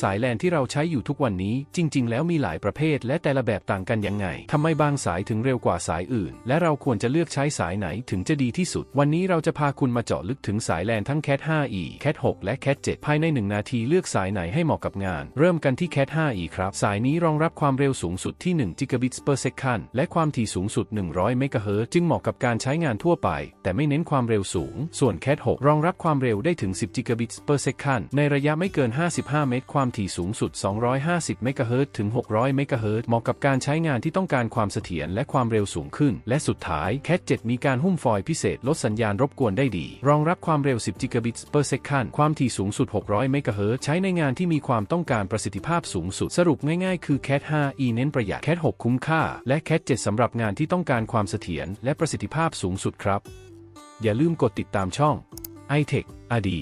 สายแลนที่เราใช้อยู่ทุกวันนี้จริง ๆ แล้วมีหลายประเภท และแต่ละแบบต่างกันยังไงทำไมบางสายถึงเร็วกว่าสายอื่น และเราควรจะเลือกใช้สายไหนถึงจะดีที่สุด วันนี้เราจะพาคุณมาเจาะลึกถึงสายแลนทั้ง Cat 5e Cat 6 และ Cat 7 ภายใน 1 นาทีเลือกสายไหนให้เหมาะกับงาน เริ่มกันที่ Cat 5e ครับ สายนี้รองรับความเร็วสูงสุดที่1 g b s per second และความถี่สูงสุด 100 MHz จึงเหมาะกับการใช้งานทั่วไป แต่ไม่เน้นความเร็วสูง ส่วน Cat 6 รองรับความเร็วได้ถึง 10 g b s per second ในระยะไม่เกิน 55 เมตรความถี่สูงสุด 250 MHz ถึง 600 MHz เฮิรตเหมาะกับการใช้งานที่ต้องการความเสถียรและความเร็วสูงขึ้น และสุดท้าย Cat 7 มีการหุ้มฟอยล์พิเศษลดสัญญาณรบกวนได้ดี รองรับความเร็ว 10 Gigabits per second ความถี่สูงสุด 600 MHz ใช้ในงานที่มีความต้องการประสิทธิภาพสูงสุด สรุปง่ายๆ คือ Cat 5e เน้นประหยัด Cat 6 คุ้มค่า และ Cat 7สำหรับงานที่ต้องการความเสถียรและประสิทธิภาพสูงสุดครับ อย่าลืมกดติดตามช่อง iTech อดี